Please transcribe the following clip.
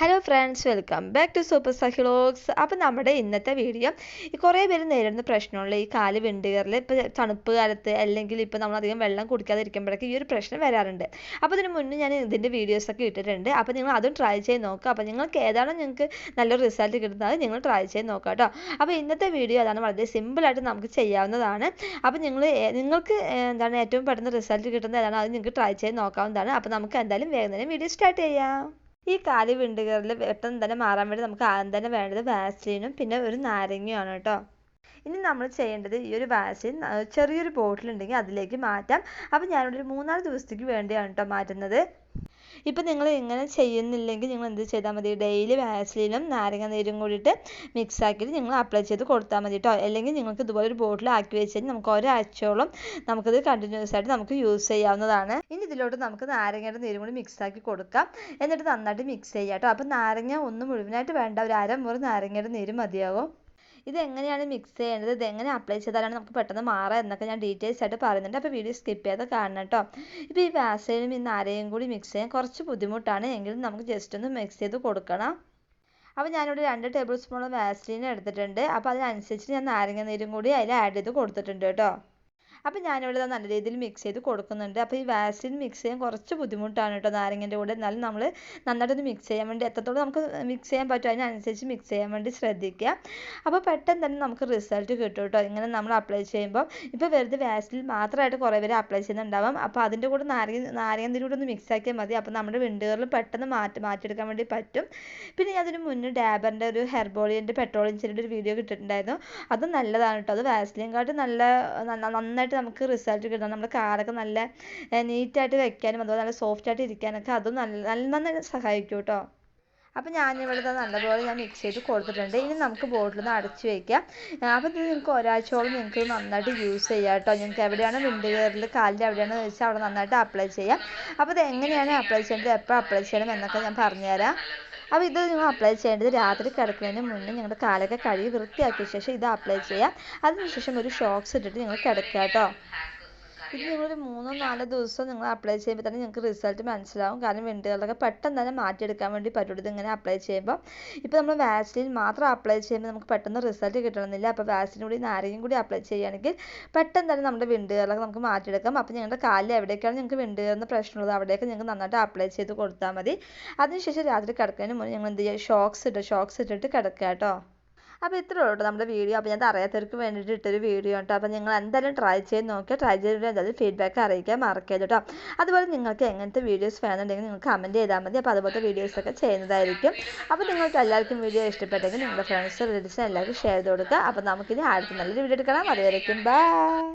Hello friends welcome back to super സഹിലോഗ്സ് അപ്പം നമ്മുടെ ഇന്നത്തെ വീഡിയോ കുറേ പേര് നേരിടുന്ന പ്രശ്നമുള്ള ഈ കാൽ വിണ്ടുകയറിൽ ഇപ്പോൾ തണുപ്പ് കാലത്ത് അല്ലെങ്കിൽ ഇപ്പോൾ നമ്മളധികം വെള്ളം കുടിക്കാതെ ഇരിക്കുമ്പോഴൊക്കെ ഈ ഒരു പ്രശ്നം വരാറുണ്ട്. അപ്പോൾ ഇതിന് മുന്നേ ഞാൻ ഇതിന്റെ വീഡിയോസൊക്കെ ഇട്ടിട്ടുണ്ട്. അപ്പോൾ നിങ്ങൾ അതും ട്രൈ ചെയ്ത് നോക്കുക അപ്പോൾ നിങ്ങൾക്ക് ഏതാണോ നിങ്ങൾക്ക് നല്ലൊരു റിസൾട്ട് കിട്ടുന്നത് നിങ്ങൾ ട്രൈ ചെയ്ത് നോക്കുക കേട്ടോ. അപ്പോൾ ഇന്നത്തെ വീഡിയോ അതാണ് വളരെ സിമ്പിളായിട്ട് നമുക്ക് ചെയ്യാവുന്നതാണ്. അപ്പോൾ നിങ്ങൾ നിങ്ങൾക്ക് എന്താണ് ഏറ്റവും പെട്ടെന്ന് റിസൾട്ട് കിട്ടുന്നത് ഏതാണ് അത് നിങ്ങൾക്ക് ട്രൈ ചെയ്ത് നോക്കാവുന്നതാണ്. അപ്പോൾ നമുക്ക് എന്തായാലും വേഗം തന്നെ വീഡിയോ സ്റ്റാർട്ട് ചെയ്യാം. ഈ കാൽ വിണ്ടുകീറൽ പെട്ടെന്ന് തന്നെ മാറാൻ വേണ്ടി നമുക്ക് ആദ്യം തന്നെ വേണ്ടത് വാസ്ലിനും പിന്നെ ഒരു നാരങ്ങയുമാണ് കേട്ടോ. ഇനി നമ്മൾ ചെയ്യേണ്ടത് ഈ ഒരു വാസലിൻ ചെറിയൊരു ബോട്ടിൽ ഉണ്ടെങ്കിൽ അതിലേക്ക് മാറ്റാം. അപ്പോൾ ഞാനിവിടെ ഒരു മൂന്നാൽ ദിവസത്തേക്ക് വേണ്ടിയാണ് കേട്ടോ മാറ്റുന്നത്. ഇപ്പം നിങ്ങൾ ഇങ്ങനെ ചെയ്യുന്നില്ലെങ്കിൽ നിങ്ങൾ എന്ത് ചെയ്താൽ മതി? ഡെയിലി വാസലിനും നാരങ്ങ നീരും കൂടിയിട്ട് മിക്സ് ആക്കിയിട്ട് നിങ്ങൾ അപ്ലൈ ചെയ്ത് കൊടുത്താൽ മതി കേട്ടോ അല്ലെങ്കിൽ നിങ്ങൾക്ക് ഇതുപോലെ ഒരു ബോട്ടിൽ ആക്കി വെച്ച് കഴിഞ്ഞാൽ നമുക്ക് ഒരാഴ്ചയോളം നമുക്കത് കണ്ടിന്യൂസ് ആയിട്ട് നമുക്ക് യൂസ് ചെയ്യാവുന്നതാണ്. ഇനി ഇതിലോട്ട് നമുക്ക് നാരങ്ങയുടെ നീരും കൂടി മിക്സ് ആക്കി കൊടുക്കാം. എന്നിട്ട് നന്നായിട്ട് മിക്സ് ചെയ്യാം കേട്ടോ അപ്പം നാരങ്ങ ഒന്നും മുഴുവനായിട്ട് വേണ്ട. ഒരു അരമുറി നാരങ്ങയുടെ നീര് മതിയാകും ഇത് എങ്ങനെയാണ് മിക്സ് ചെയ്യേണ്ടത്? ഇതെങ്ങനെ അപ്ലൈ ചെയ്താലാണ് നമുക്ക് പെട്ടെന്ന് മാറുക എന്നൊക്കെ ഞാൻ ഡീറ്റെയിൽസ് ആയിട്ട് പറയുന്നുണ്ട്. അപ്പോൾ വീഡിയോ സ്കിപ്പ് ചെയ്യാതെ കാണണം കേട്ടോ ഇപ്പോൾ ഈ വാസലിനും ഈ നാരയും കൂടി മിക്സ് ചെയ്യാൻ കുറച്ച് ബുദ്ധിമുട്ടാണ്. എങ്കിലും നമുക്ക് ജസ്റ്റ് ഒന്ന് മിക്സ് ചെയ്ത് കൊടുക്കണം. അപ്പോൾ ഞാനിവിടെ രണ്ട് ടേബിൾ സ്പൂൺ വാസലിൻ എടുത്തിട്ടുണ്ട്. അപ്പോൾ അതിനനുസരിച്ച് ഞാൻ നാരങ്ങ നീരും കൂടി അതിൽ ആഡ് ചെയ്ത് കൊടുത്തിട്ടുണ്ട് കേട്ടോ അപ്പോൾ ഞാനിവിടെ നല്ല രീതിയിൽ മിക്സ് ചെയ്ത് കൊടുക്കുന്നുണ്ട്. അപ്പോൾ ഈ വാസലിൻ മിക്സ് ചെയ്യാൻ കുറച്ച് ബുദ്ധിമുട്ടാണ് കേട്ടോ നാരങ്ങന്റെ കൂടെ. എന്നാലും നമ്മൾ നന്നായിട്ടൊന്ന് മിക്സ് ചെയ്യാൻ വേണ്ടി എത്രത്തോളം നമുക്ക് മിക്സ് ചെയ്യാൻ പറ്റും അതിനനുസരിച്ച് മിക്സ് ചെയ്യാൻ വേണ്ടി ശ്രദ്ധിക്കുക. അപ്പോൾ പെട്ടെന്ന് തന്നെ നമുക്ക് റിസൾട്ട് കിട്ടും കേട്ടോ. ഇങ്ങനെ നമ്മൾ അപ്ലൈ ചെയ്യുമ്പോൾ ഇപ്പോൾ വെറുതെ വാസലിൻ മാത്രമായിട്ട് കുറേ പേര് അപ്ലൈ ചെയ്യുന്നുണ്ടാവാം. അപ്പോൾ അതിന്റെ കൂടെ നാരങ്ങ നാരങ്ങന്റെ കൂടെ ഒന്ന് മിക്സ് ആക്കിയാൽ മതി. അപ്പോൾ നമ്മുടെ വിണ്ടുകളിൽ പെട്ടെന്ന് മാറ്റി മാറ്റിയെടുക്കാൻ വേണ്ടി പറ്റും. പിന്നെ ഞാൻ അതിന് മുന്നേ ഡാബറിന്റെ ഒരു ഹെർബോളിയന്റെ പെട്രോളിയം ചെടിയുടെ ഒരു വീഡിയോ കിട്ടിയിട്ടുണ്ടായിരുന്നു അത് നല്ലതാണ് കേട്ടോ. അത് വാസലിനെക്കാട്ടും നല്ല നന്നായിട്ട് നന്നായിട്ട് നമുക്ക് റിസൾട്ട് കിട്ടണം. നമ്മുടെ കാലൊക്കെ നല്ല നീറ്റായിട്ട് വെക്കാനും അതുപോലെ നല്ല സോഫ്റ്റ് ആയിട്ട് ഇരിക്കാനൊക്കെ അതും നല്ല നല്ല നന്നായി സഹായിക്കും കേട്ടോ. അപ്പോൾ ഞാനിവിടെ നല്ലപോലെ ഞാൻ മിക്സ് ചെയ്ത് കൊടുത്തിട്ടുണ്ട്. ഇനി നമുക്ക് ബോട്ടിൽ നിന്ന് അടച്ചു വയ്ക്കാം അപ്പോൾ ഇത് നിങ്ങൾക്ക് ഒരാഴ്ചയോളം നിങ്ങൾക്ക് നന്നായിട്ട് യൂസ് ചെയ്യാം കേട്ടോ. നിങ്ങൾക്ക് എവിടെയാണ് വിണ്ട് കയറിൽ കാലിന്റെ എവിടെയാണ് വെച്ചാൽ അവിടെ നന്നായിട്ട് അപ്ലൈ ചെയ്യാം. അപ്പോൾ ഇത് എങ്ങനെയാണ് അപ്ലൈ ചെയ്യേണ്ടത് എപ്പോൾ അപ്ലൈ ചെയ്യണം എന്നൊക്കെ ഞാൻ പറഞ്ഞുതരാം. അപ്പോൾ ഇത് നിങ്ങൾ അപ്ലൈ ചെയ്യേണ്ടത് രാത്രി കിടക്കുന്നതിന് മുന്നേ ഞങ്ങളുടെ കാലൊക്കെ കഴുകി വൃത്തിയാക്കിയ ശേഷം ഇത് അപ്ലൈ ചെയ്യാം. അതിനുശേഷം ഒരു ഷോക്സ് ഇട്ടിട്ട് നിങ്ങൾ കിടക്കുക കേട്ടോ. ഇത് നിങ്ങളൊരു മൂന്നോ നാലോ ദിവസം നിങ്ങൾ അപ്ലൈ ചെയ്യുമ്പോൾ തന്നെ നിങ്ങൾക്ക് റിസൾട്ട് മനസ്സിലാവും. കാരണം വിണ്ടുകളൊക്കെ പെട്ടെന്ന് തന്നെ മാറ്റിയെടുക്കാൻ വേണ്ടി പറ്റുള്ളൂ ഇങ്ങനെ അപ്ലൈ ചെയ്യുമ്പോൾ ഇപ്പോൾ നമ്മൾ വാസലിൻ മാത്രം അപ്ലൈ ചെയ്യുമ്പോൾ നമുക്ക് പെട്ടെന്ന് റിസൾട്ട് കിട്ടണമെന്നില്ല. അപ്പോൾ വാക്സിൻ കൂടി നാരങ്ങയും കൂടി അപ്ലൈ ചെയ്യുകയാണെങ്കിൽ പെട്ടെന്ന് തന്നെ നമ്മുടെ വിണ്ടുകളൊക്കെ നമുക്ക് മാറ്റിയെടുക്കാം. അപ്പോൾ ഞങ്ങളുടെ കാലിൽ എവിടേക്കാണ് നിങ്ങൾക്ക് വിണ്ടുകയറുന്ന പ്രശ്നമുള്ളത് അവിടെയൊക്കെ നിങ്ങൾക്ക് നന്നായിട്ട് അപ്ലൈ ചെയ്ത് കൊടുത്താൽ മതി. അതിനുശേഷം രാത്രി കിടക്കുന്നതിന് മുന്നേ നിങ്ങൾ എന്ത് ചെയ്യുക ഷോക്സ് ഇട്ട് ഷോക്സ് ഇട്ടിട്ട് കിടക്കുക കേട്ടോ. അപ്പോൾ ഇത്രേ ഉള്ളൂ നമ്മുടെ വീഡിയോ. അപ്പോൾ ഞാൻ അറിയാത്തവർക്ക് വേണ്ടിയിട്ട് ഇട്ടൊരു വീഡിയോ കേട്ടോ അപ്പോൾ നിങ്ങൾ എന്തായാലും ട്രൈ ചെയ്ത് നോക്കുക ട്രൈ ചെയ്തിട്ട് എന്തായാലും ഫീഡ്ബാക്ക് അറിയിക്കാൻ മറക്കരുത് കേട്ടോ അതുപോലെ നിങ്ങൾക്ക് എങ്ങനത്തെ വീഡിയോസ് വേണമെന്നുണ്ടെങ്കിൽ നിങ്ങൾ കമന്റ് ചെയ്താൽ മതി. അപ്പോൾ അതുപോലത്തെ വീഡിയോസൊക്കെ ചെയ്യുന്നതായിരിക്കും. അപ്പോൾ നിങ്ങൾക്ക് എല്ലാവർക്കും വീഡിയോ ഇഷ്ടപ്പെട്ടെങ്കിൽ നിങ്ങളുടെ ഫ്രണ്ട്സ് റിലേറ്റീവ്സ് എല്ലാവർക്കും ഷെയർ ചെയ്ത് കൊടുക്കുക. അപ്പോൾ നമുക്കിനി അടുത്ത നല്ലൊരു വീഡിയോ എടുക്കണം. അതുവരേക്കും ബൈ